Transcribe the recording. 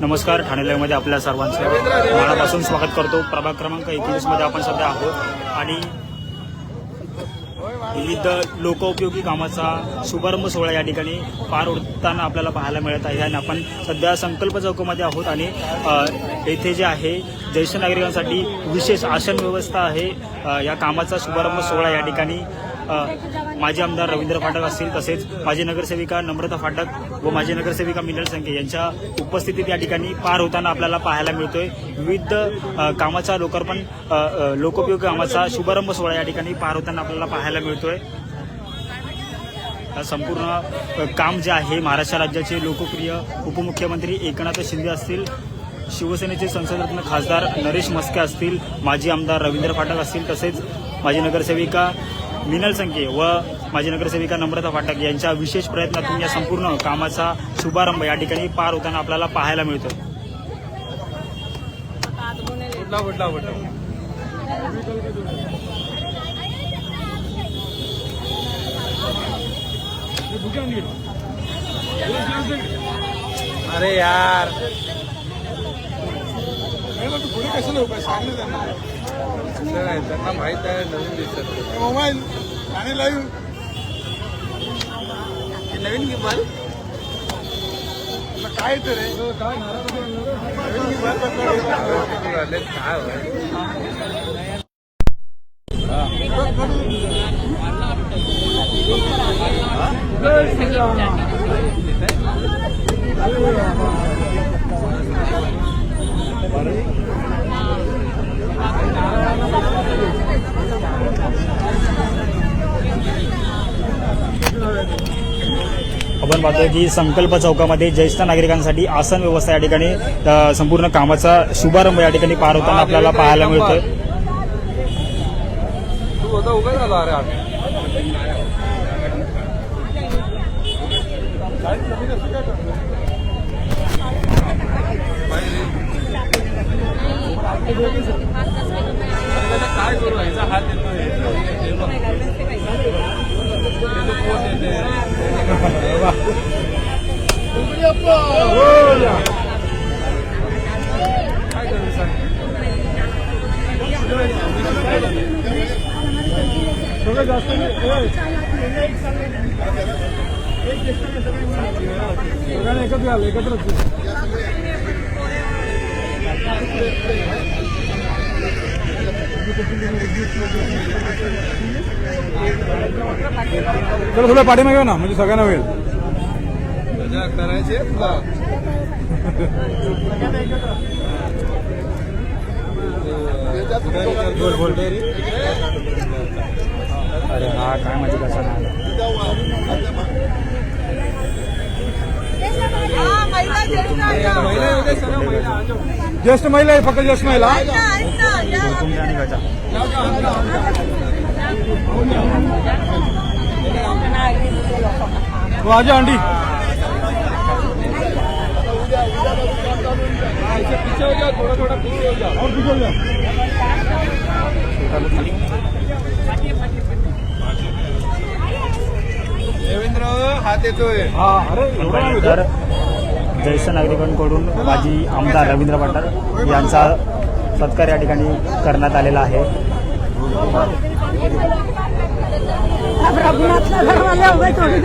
नमस्कार ठाणे लाईव्हमध्ये आपल्या सर्वांचं मनापासून स्वागत करतो. प्रभाग क्रमांक एकवीसमध्ये आपण सध्या आहोत आणि विविध लोकोपयोगी कामाचा शुभारंभ सोहळा या ठिकाणी पार उडताना आपल्याला पाहायला मिळत आहे. आणि आपण सध्या संकल्प चौकामध्ये आहोत आणि येथे जे आहे ज्येष्ठ नागरिकांसाठी विशेष आसन व्यवस्था आहे. या कामाचा शुभारंभ सोहळा या ठिकाणी अ, माजी आमदार रवींद्र फाटक असतील तसेच माजी नगरसेविका नम्रता फाटक व माजी नगरसेविका मिनल संखे यांच्या उपस्थितीत या ठिकाणी पार होताना आपल्याला पाहायला मिळतोय. विविध कामाचा लोकार्पण अ, लोकोपयोगी कामाचा शुभारंभ सोहळा या ठिकाणी पार होताना आपल्याला पाहायला मिळतोय. संपूर्ण काम जे आहे महाराष्ट्र राज्याचे लोकप्रिय उपमुख्यमंत्री एकनाथ शिंदे असतील शिवसेनेचे संसदरत्न खासदार नरेश मस्के असतील माजी आमदार रवींद्र फाटक असतील तसेच माजी नगरसेविका मिनल संके व माजी नगरसेविका नम्रता फाटक यांच्या विशेष प्रयत्नातून या संपूर्ण कामाचा शुभारंभ या ठिकाणी पार होताना आपल्याला पाहायला मिळतो. अरे यार. असं नाही, त्यांना माहित आहे नवीन दिसत मोबाईल आणि लाईव्ह नवीन गिमाल काय तर रे नवीन गिफ्ट आले काय होय? आपण पाहतोय की संकल्प चौकामध्ये ज्येष्ठ नागरिकांसाठी आसन व्यवस्था या ठिकाणी संपूर्ण कामाचा शुभारंभ या ठिकाणी पार होताना आपल्याला पाहायला मिळतोय. झाला अरे आम्ही काय करू ह्याचा हात काय सगळं जास्त सगळ्यांना एकत्र आलं एकत्रच चला थोडं पाठीमागे ना म्हणजे सगळ्यांना होईल. मजा करायची अरे हा काय माझी कसा नाही. ज्येष्ठ महिला आहे फक्त ज्येष्ठ महिला. हो जाओ थोड़ा थोड़ा पीछे हो जाओ और पीछे हो जा देवेंद्र हात येतोय ज्येष्ठ नागरिकांकडून माजी आमदार रवींद्र पाटील यांचा सत्कार या ठिकाणी करण्यात आलेला आहे. रघुनाथला थोड़ी